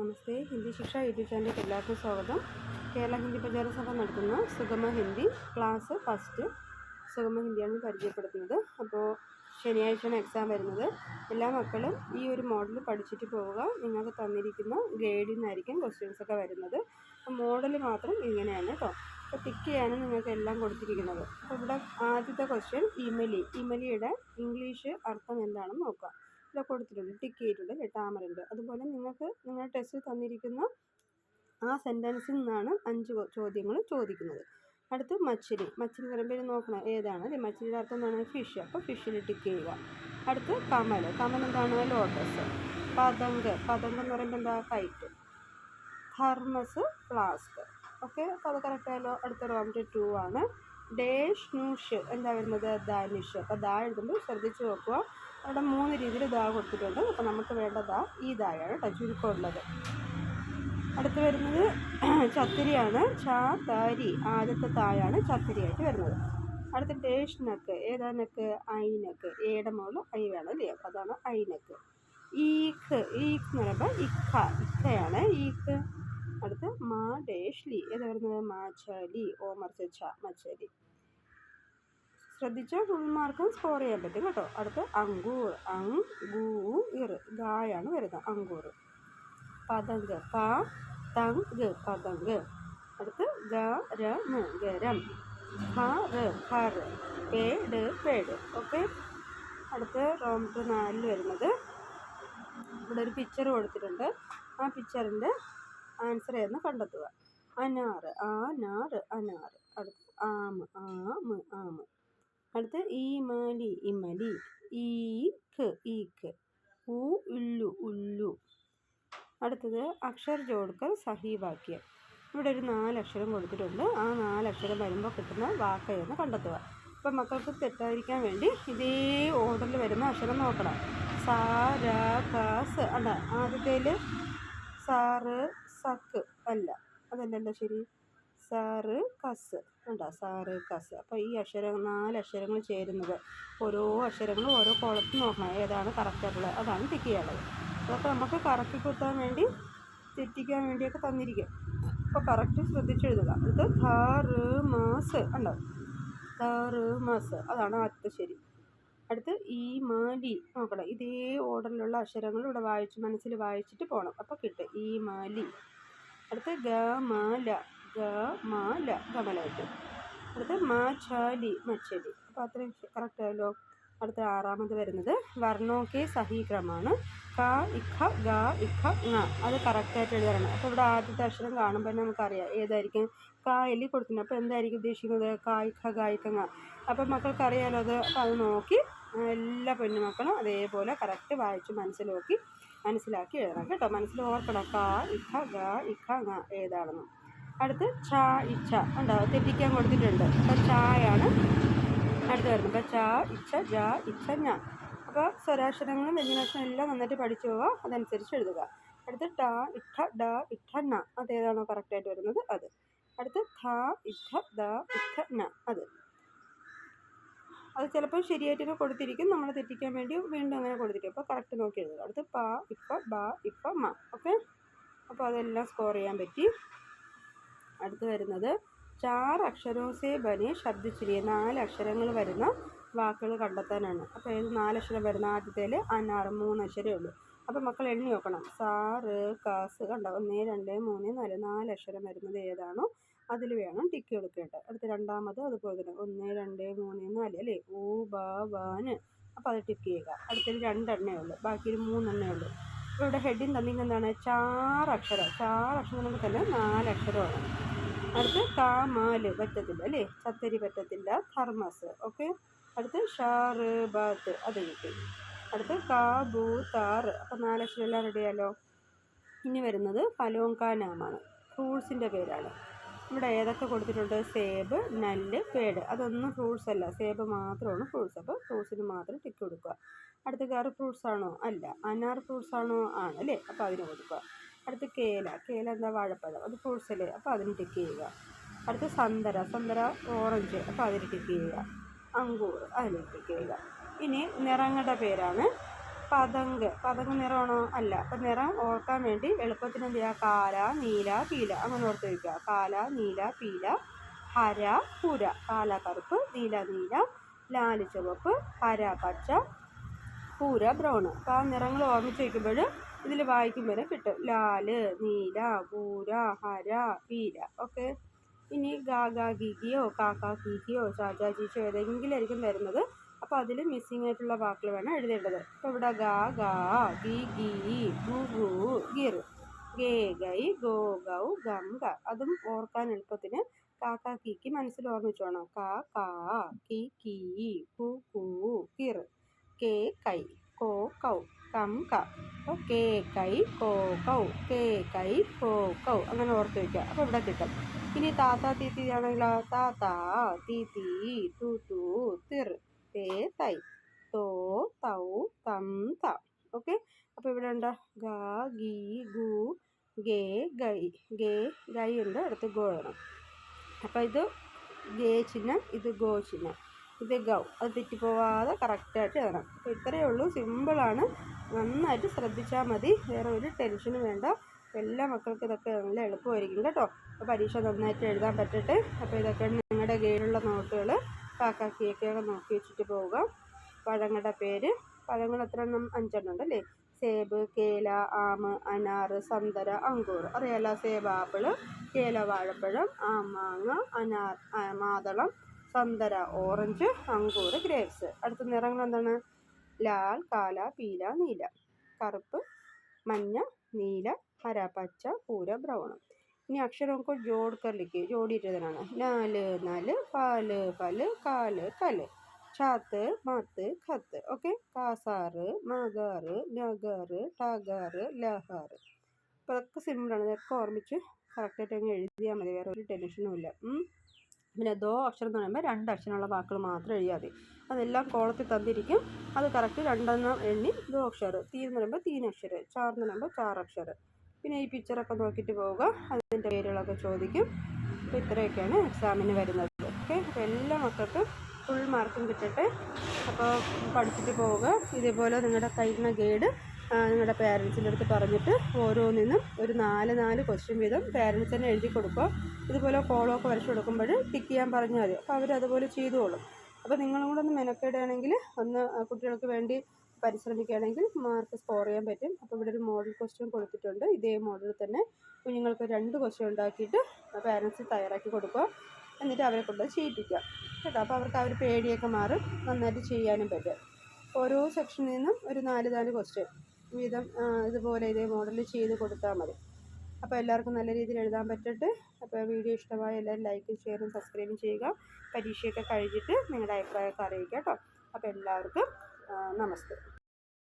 നമസ്തേ ഹിന്ദി ശിക്ഷ യൂട്യൂബ് ചാനലിലേക്ക് എല്ലാവർക്കും സ്വാഗതം. കേരള ഹിന്ദി പ്രചാര സഭ നടത്തുന്ന സുഗമ ഹിന്ദി ക്ലാസ് ഫസ്റ്റ് സുഗമ ഹിന്ദിയാണ് പരിചയപ്പെടുത്തുന്നത്. അപ്പോൾ ശനിയാഴ്ചയാണ് എക്സാം വരുന്നത്. എല്ലാ മക്കളും ഈ ഒരു മോഡൽ പഠിച്ചിട്ട് പോവുക. നിങ്ങൾക്ക് തന്നിരിക്കുന്ന ഗ്രേഡിൽ നിന്നായിരിക്കും ക്വസ്റ്റ്യൻസ് ഒക്കെ വരുന്നത്. അപ്പോൾ മോഡൽ മാത്രം ഇങ്ങനെയാണ് കേട്ടോ അപ്പോൾ ടിക്ക് ചെയ്യാനും നിങ്ങൾക്ക് എല്ലാം കൊടുത്തിരിക്കുന്നത്. അപ്പോൾ ഇവിടെ ആദ്യത്തെ ക്വസ്റ്റ്യൻ ഇമലി. ഇമലിയുടെ ഇംഗ്ലീഷ് അർത്ഥം എന്താണെന്ന് നോക്കുക ഇവിടെ കൊടുത്തിട്ടുണ്ട്. ടിക്ക് ചെയ്തിട്ടുണ്ട് അല്ലേ ടാമറുണ്ട് അതുപോലെ നിങ്ങൾക്ക് നിങ്ങളുടെ ടെസ്റ്റിൽ തന്നിരിക്കുന്ന ആ സെന്റൻസിൽ നിന്നാണ് അഞ്ച് ചോദ്യങ്ങൾ ചോദിക്കുന്നത്. അടുത്ത് മച്ചിരി മച്ചിരി പറയുമ്പോൾ നോക്കണം? ഏതാണ്? അല്ലേ മച്ചിരിയുടെ അർത്ഥം എന്താണ്? ഫിഷ്. അപ്പോൾ ഫിഷിൽ ടിക്ക് ചെയ്യുക. അടുത്ത് കമൽ. കമൽ എന്താണ്? ലോട്ടസ് പതങ്ക് പതങ്ക് എന്ന് പറയുമ്പോൾ എന്താ? ഹൈറ്റ് ഹർമസ് ഫ്ലാസ്ക് ഓക്കെ അപ്പോൾ അത് കറക്റ്റായാലോ അടുത്ത റോമിന്റെ ടു ആണ്. ഡേഷ് ന്യൂഷ് എന്താ വരുന്നത്? ദാനിഷ് അപ്പോൾ ദാ എഴുതുമ്പോൾ ശ്രദ്ധിച്ച് നോക്കുക. അവിടെ മൂന്ന് രീതിയിൽ ദാ കൊടുത്തിട്ടുണ്ട്. അപ്പോൾ നമുക്ക് വേണ്ടതാ ഈ ദായാണ് കേട്ടോ ചുരുക്കമുള്ളത്. അടുത്ത് വരുന്നത് ചത്തിരിയാണ്. ചാ താരി ആദ്യത്തെ തായാണ് ചത്തിരിയായിട്ട് വരുന്നത്. അടുത്ത ഡേഷ് ഏതാനക്ക് ഏതാ നക്ക്? ഐനക്ക് ഏടെ മുകളിൽ ഐ വേണം അല്ലേ? അപ്പോൾ അതാണ് ഐനക്ക് ഈക്ക്. ഈക്ക് എന്ന് പറയുമ്പോൾ ഇക്ക. ഇക്കയാണ് ഈക്ക്. അടുത്ത് മാ ഡേഷ്ലി ഏതാ വരുന്നത്? ഓ മർച്ച മച്ചാലി ശ്രദ്ധിച്ചാൽ ഫുൾ മാർക്കും സ്കോർ ചെയ്യാൻ പറ്റും കേട്ടോ. അടുത്ത് അങ്കൂർ അങ് ഗൂ ഇർ ഗായാണ് വരുന്നത്. അങ്കൂർ. പതങ്ക് പ തങ്ക് പതങ്ക്. അടുത്ത് ഗ ര മ് ഗരം. ഹ റ് ഹർ പേട് പേട് ഓക്കെ? അടുത്ത് റോം ടു നാലിൽ വരുന്നത്. ഇവിടെ ഒരു പിക്ചർ കൊടുത്തിട്ടുണ്ട്. ആ പിക്ചറിന്റെ ആൻസർ ഏതെന്ന് കണ്ടെത്തുക. അനാറ് ആ നാറ് അനാറ്. അടുത്ത് ആമ് ആമ് ആമ്. അടുത്ത് ഈമലി ഇമലി ഈക്ക് ഈക്ക് ഉ ഉല്ലു ഉല്ലു. അടുത്തത് അക്ഷര ജോഡ്കർ സഹീവാക്യം. ഇവിടെ ഒരു നാലക്ഷരം കൊടുത്തിട്ടുണ്ട്. ആ നാലക്ഷരം വരുമ്പോൾ കിട്ടുന്ന വാക്ക് എന്ന് കണ്ടെത്തുക. അപ്പം മക്കൾക്ക് തെറ്റായിരിക്കാൻ വേണ്ടി ഇതേ ഓർഡറിൽ വരുന്ന അക്ഷരം നോക്കണം. സാ ര ക സ് അല്ല ആദ്യത്തേൽ സാറ് സക്ക് അല്ല. അതല്ലല്ലോ ശരി. സാറ് കസ്. ഉണ്ടോ സാറ് കസ്. അപ്പോൾ ഈ അക്ഷരം നാല് അക്ഷരങ്ങൾ ചേരുന്നത്. ഓരോ അക്ഷരങ്ങളും ഓരോ കുളത്ത് നോക്കണം ഏതാണ് കറക്റ്റായിട്ടുള്ളത് അതാണ് ടിക്ക് ചെയ്യാനുള്ളത്. അതൊക്കെ നമുക്ക് കറക്റ്റ് കുത്താൻ വേണ്ടി തെറ്റിക്കാൻ വേണ്ടിയൊക്കെ തന്നിരിക്കും. അപ്പോൾ കറക്റ്റ് ശ്രദ്ധിച്ചെഴുതുക. അടുത്ത് ധാറ് മാസ് ഉണ്ടോ ധാറ് മാസ് അതാണ് ആദ്യത്തെ ശരി. അടുത്ത് ഈ മാലി നോക്കണം. ഇതേ ഓർഡറിലുള്ള അക്ഷരങ്ങൾ ഇവിടെ വായിച്ച് മനസ്സിൽ വായിച്ചിട്ട് പോകണം അപ്പോൾ കിട്ടും. ഈ മാലി അടുത്ത് ഗ മാല ഗ മ മാല ഗമലായിട്ട് ച ലി മച്ചലി അപ്പോൾ അത്രയും കറക്റ്റ് ആയല്ലോ. അടുത്ത ആറാമത് വരുന്നത് വർണോക്കെ സഹീക്രമാണ് ക ഇഖ ഗ ഇഖ ങ. അത് കറക്റ്റായിട്ട് എഴുതണം അപ്പോൾ ഇവിടെ ആദ്യത്തെ അക്ഷരം കാണുമ്പോൾ നമുക്കറിയാം ഏതായിരിക്കും? ക എലി കൊടുക്കുന്നത് അപ്പോൾ എന്തായിരിക്കും ഉദ്ദേശിക്കുന്നത്? ക ഇഖ ഗ ഇഖ ങ. അപ്പോൾ മക്കൾക്ക് അറിയാലോ അത്. അപ്പോൾ അത് നോക്കി എല്ലാ പെണ്ണുമക്കളും അതേപോലെ കറക്റ്റ് വായിച്ച് മനസ്സിലാക്കി മനസ്സിലാക്കി എഴുതണം കേട്ടോ. മനസ്സിൽ ഓർക്കണം. ക ഇഖ ഗ ഇഖ ങ ഏതാണെന്ന്. അടുത്ത് ചാ ഇച്ച ഉണ്ടോ? തെറ്റിക്കാൻ കൊടുത്തിട്ടുണ്ട്. അപ്പോൾ ചായാണ് അടുത്ത് വരുന്നത്. അപ്പോൾ ചാ ഇച്ച ജ ഇച്ച ഞാൻ അപ്പോൾ സ്വരാക്ഷരങ്ങളും വ്യഞ്ജനാക്ഷരങ്ങളും എല്ലാം നന്നായിട്ട് പഠിച്ചു പോവുക. അതനുസരിച്ച് എഴുതുക. അടുത്ത് ട ഇട്ട ഡ ഇട്ട ന. അതേതാണോ കറക്റ്റായിട്ട് വരുന്നത്? അത്. അടുത്ത് ഥ ഇട്ട ദ ഇട്ട ന. അത്. അത് ചിലപ്പോൾ ശരിയായിട്ടൊക്കെ കൊടുത്തിരിക്കും. നമ്മൾ തെറ്റിക്കാൻ വേണ്ടി വീണ്ടും അങ്ങനെ കൊടുത്തിരിക്കും. അപ്പോൾ കറക്റ്റ് നോക്കി എഴുതുക. അടുത്ത് പ ഇപ്പ ബ ഇപ്പ മ. ഓക്കെ? അപ്പോൾ അതെല്ലാം സ്കോർ ചെയ്യാൻ പറ്റി. അടുത്ത് വരുന്നത്. ചാർ അക്ഷരോസേ ബനെ ശബ്ദിച്ചിരിയ. നാല് അക്ഷരങ്ങൾ വരുന്ന വാക്കുകൾ കണ്ടെത്താനാണ്. അപ്പോൾ ഏത് നാലക്ഷരം വരുന്ന ആദ്യത്തേൽ അനാറ് മൂന്ന് അക്ഷരമേ ഉള്ളൂ. അപ്പോൾ മക്കൾ എണ്ണി നോക്കണം. സാറ് കാസ് കണ്ട? ഒന്ന് രണ്ട് മൂന്ന് നാല്. നാല് അക്ഷരം വരുന്നത് ഏതാണോ? അതിൽ വേണം ടിക്ക് കൊടുക്കേണ്ടത് അടുത്ത രണ്ടാമത് അതുപോലെ തന്നെ. ഒന്ന് രണ്ട് മൂന്ന് നാല് അല്ലേ? ഊ ബ വാന് അപ്പോൾ അത് ടിക്ക് ചെയ്യുക. അടുത്തൊരു രണ്ടെണ്ണേ ഉള്ളൂ. ബാക്കി മൂന്നെണ്ണേ ഉള്ളൂ. അപ്പോൾ ഇവിടെ ഹെഡിങ് തന്നിരിക്കുന്നതാണ് ചാറക്ഷരം. ചാറക്ഷരങ്ങൾ തന്നെ നാലക്ഷരമാണ്. അടുത്ത് കാമാൽ പറ്റത്തില്ല അല്ലേ? ചത്തരി പറ്റത്തില്ല. ധർമ്മസ്. ഓക്കെ? അടുത്ത് ഷാറ് ബാത്ത് അത് കിട്ടി. അടുത്ത് കാ ബൂ താറ് അപ്പോൾ നാലക്ഷരം എല്ലാം റെഡിയാലോ ഇനി വരുന്നത് ഫലോങ്കാനാമാണ്. ഫ്രൂട്ട്സിന്റെ പേരാണ്. ഇവിടെ ഏതൊക്കെ കൊടുത്തിട്ടുണ്ട്? സേബ് നെല്ല് പേട്. അതൊന്നും ഫ്രൂട്ട്സ് അല്ല. സേബ് മാത്രമാണ് ഫ്രൂട്ട്സ് അപ്പോൾ ഫ്രൂട്ട്സിന് മാത്രം ടിക്ക് കൊടുക്കുക. അടുത്ത കയറ് ഫ്രൂട്ട്സ് ആണോ? അല്ല. അനാർ ഫ്രൂട്ട്സ് ആണോ? ആണ്. അല്ലേ? അപ്പോൾ അതിന് കൊടുക്കുക. അടുത്ത് കേല. കേല എന്താ? വാഴപ്പഴം. അത് ഫ്രൂട്ട്സ് അല്ലേ? അപ്പോൾ അതിന് ടിക്ക് ചെയ്യുക. അടുത്ത് സന്തര. സന്തര ഓറഞ്ച് അപ്പോൾ അതിന് ടിക്ക് ചെയ്യുക. അങ്കൂർ. അതിന് ടിക്ക് ചെയ്യുക. ഇനി നിറങ്ങളുടെ പേരാണ്. പതങ്ക് പതങ്ക് നിറമാണോ? അല്ല. അപ്പം നിറം ഓർക്കാൻ വേണ്ടി എളുപ്പത്തിന് എന്ത് ചെയ്യുക? കാല നീല പീല. അങ്ങനെ ഓർത്ത് വയ്ക്കുക. കാല നീല പീല ഹര പുര. കാല കറുപ്പ് നീല നീല. ലാൽ ചുവപ്പ് ഹര പച്ച പൂര ബ്രൗൺ അപ്പോൾ ആ നിറങ്ങൾ ഓർമ്മിച്ച് വയ്ക്കുമ്പോൾ ഇതിൽ വായിക്കുമ്പോൾ കിട്ടും. ലാൽ നീല പൂര ഹര പീല. ഓക്കെ. ഇനി ഗാഗാ ഗീഗിയോ കാക്കാ ഗീഗിയോ ചാചാ ചീച്ചോ ഏതെങ്കിലും ആയിരിക്കും വരുന്നത്. അപ്പോൾ അതിൽ മിസ്സിംഗ് ആയിട്ടുള്ള വാക്കുകൾ വേണം എഴുതേണ്ടത്. അപ്പോൾ ഇവിടെ ഗ ഗാ ഗി ഗീ ഗു ഗു ഗിർ. ഗേ ഗൈ ഗോ ഗൗ ഗം ഗ. അതും ഓർക്കാൻ എളുപ്പത്തിന് കാക്കാ കീക്ക് മനസ്സിൽ ഓർമ്മിച്ചോണം കാ കാ കി കി കു കു കിർ കേ കൈ കോ കൗ കം ക. കേ കൈ കോ കൗ കേ കൈ കോ കൗ. അങ്ങനെ ഓർത്ത് വയ്ക്കുക അപ്പോൾ ഇവിടെ കിട്ടും. ഇനി താത്ത തീത്തി ആണെങ്കിലോ താത്ത തീത്തി തൈ തോ തൗ തം ത ഓക്കെ അപ്പോൾ ഇവിടെ ഉണ്ട് ഗ ഗീ ഗു ഗേ ഗൈ ഗേ ഗൈ ഉണ്ട് അടുത്ത് ഗോ വേണം. അപ്പോൾ ഇത് ഗേ ചിഹ്നം ഇത് ഗോ ചിഹ്നം. ഇത് ഗൗ. അത് തെറ്റിപ്പോവാതെ കറക്റ്റായിട്ട് എഴുതണം. അപ്പോൾ ഇത്രയേ ഉള്ളൂ. സിമ്പിളാണ്. നന്നായിട്ട് ശ്രദ്ധിച്ചാൽ മതി. വേറെ ഒരു ടെൻഷനും വേണ്ട. എല്ലാ മക്കൾക്കും ഇതൊക്കെ നല്ല എളുപ്പമായിരിക്കും കേട്ടോ. അപ്പോൾ പരീക്ഷ നന്നായിട്ട് എഴുതാൻ പറ്റട്ടെ. അപ്പോൾ ഇതൊക്കെ നിങ്ങളുടെ കയ്യിലുള്ള നോട്ടുകൾ കാക്കാക്കിയൊക്കെ നോക്കി വെച്ചിട്ട് പോവുക. പഴങ്ങളുടെ പേര്. പഴങ്ങൾ എത്ര അഞ്ചെണ്ണം ഉണ്ട് അല്ലേ സേബ് കേല ആമ് അനാറ് സന്തര അങ്കൂർ അറിയാലോ സേബ് ആപ്പിൾ കേല വാഴപ്പഴം മാങ്ങ അനാർ മാതളം സന്തര ഓറഞ്ച് അങ്കൂർ ഗ്രേപ്സ്. അടുത്ത നിറങ്ങൾ എന്താണ്? ലാൽ കാല പീല നീല. കറുപ്പ് മഞ്ഞ നീല ഹര പച്ച പൂര ബ്രൗൺ. ഇനി അക്ഷരം നമുക്ക് ജോഡ്ക്കറിലേക്ക് ജോഡിയിട്ടതാണ് നാല് നാല് പാൽ പൽ കാൽ കൽ. ഛാത്ത് മാത്ത് ഖത്ത്. ഓക്കെ? കാസാറ് മാഗാറ് നഗാറ് ടഗറ് ലഹാറ്. അപ്പോൾ അതൊക്കെ സിമ്പിളാണ് ഇതൊക്കെ ഓർമ്മിച്ച് കറക്റ്റായിട്ട് അങ്ങ് എഴുതിയാൽ മതി. വേറെ ഒരു ടെൻഷനും ഇല്ല. പിന്നെ ദോ അക്ഷരം എന്ന് പറയുമ്പോൾ രണ്ട് അക്ഷരമുള്ള വാക്കുകൾ മാത്രം എഴുതിയാൽ മതി. അതെല്ലാം കോളത്തിൽ തന്നിരിക്കും. അത് കറക്റ്റ് രണ്ടെണ്ണം എണ്ണി ദോ അക്ഷരം. തീ എന്ന് പറയുമ്പോൾ തീനക്ഷരം ചാർ എന്ന് പറയുമ്പോൾ ചാറക്ഷരം പിന്നെ ഈ പിക്ചറൊക്കെ നോക്കിയിട്ട് പോവുക. അതിന്റെ പേരുകളൊക്കെ ചോദിക്കും. അപ്പോൾ ഇത്രയൊക്കെയാണ് എക്സാമിന് വരുന്നത്. ഓക്കെ? അപ്പോൾ എല്ലാ മക്കൾക്കും ഫുൾ മാർക്കും കിട്ടട്ടെ. അപ്പോൾ പഠിച്ചിട്ട് പോവുക. ഇതേപോലെ നിങ്ങളുടെ കയ്യിലുള്ള ഗൈഡ് നിങ്ങളുടെ പേരൻസിന്റെ അടുത്ത് പറഞ്ഞിട്ട് ഓരോന്നിനും ഒരു നാല് നാല് ക്വസ്റ്റ്യൻ വീതം പേരൻസ് തന്നെ എഴുതി കൊടുക്കുക. ഇതുപോലെ ഫോളോ ഒക്കെ വരച്ച് കൊടുക്കുമ്പോൾ ടിക്ക് ചെയ്യാൻ പറഞ്ഞാൽ മതി. അപ്പോൾ അവർ അതുപോലെ ചെയ്തോളും. അപ്പോൾ നിങ്ങളും കൂടെ ഒന്ന് മെനക്കേടുകയാണെങ്കിൽ ഒന്ന് കുട്ടികൾക്ക് വേണ്ടി പരിശ്രമിക്കുകയാണെങ്കിൽ മാർക്ക് സ്കോർ ചെയ്യാൻ പറ്റും. അപ്പോൾ ഇവിടെ ഒരു മോഡൽ ക്വസ്റ്റ്യൻ കൊടുത്തിട്ടുണ്ട്. ഇതേ മോഡൽ തന്നെ കുഞ്ഞുങ്ങൾക്ക് രണ്ട് ക്വസ്റ്റ്യൻ ഉണ്ടാക്കിയിട്ട് പാരൻസ് തയ്യാറാക്കി കൊടുക്കുക. എന്നിട്ട് അവരെ കൊണ്ട് ചെയ്യിപ്പിക്കുക. കേട്ടോ? അപ്പോൾ അവർക്ക് ആ ഒരു പേടിയൊക്കെ മാറും. നന്നായിട്ട് ചെയ്യാനും പറ്റും. ഓരോ സെക്ഷനിൽ നിന്നും ഒരു നാല് നാല് ക്വസ്റ്റ്യൻ വീതം ഇതുപോലെ ഇതേ മോഡൽ ചെയ്ത് കൊടുത്താൽ മതി. അപ്പോൾ എല്ലാവർക്കും നല്ല രീതിയിൽ എഴുതാൻ പറ്റട്ടെ. അപ്പോൾ വീഡിയോ ഇഷ്ടമായ എല്ലാവരും ലൈക്കും ഷെയറും സബ്സ്ക്രൈബും ചെയ്യുക. പരീക്ഷയൊക്കെ കഴിഞ്ഞിട്ട് നിങ്ങളുടെ അഭിപ്രായമൊക്കെ അറിയിക്കുക കേട്ടോ. അപ്പോൾ എല്ലാവർക്കും നമസ്തേ.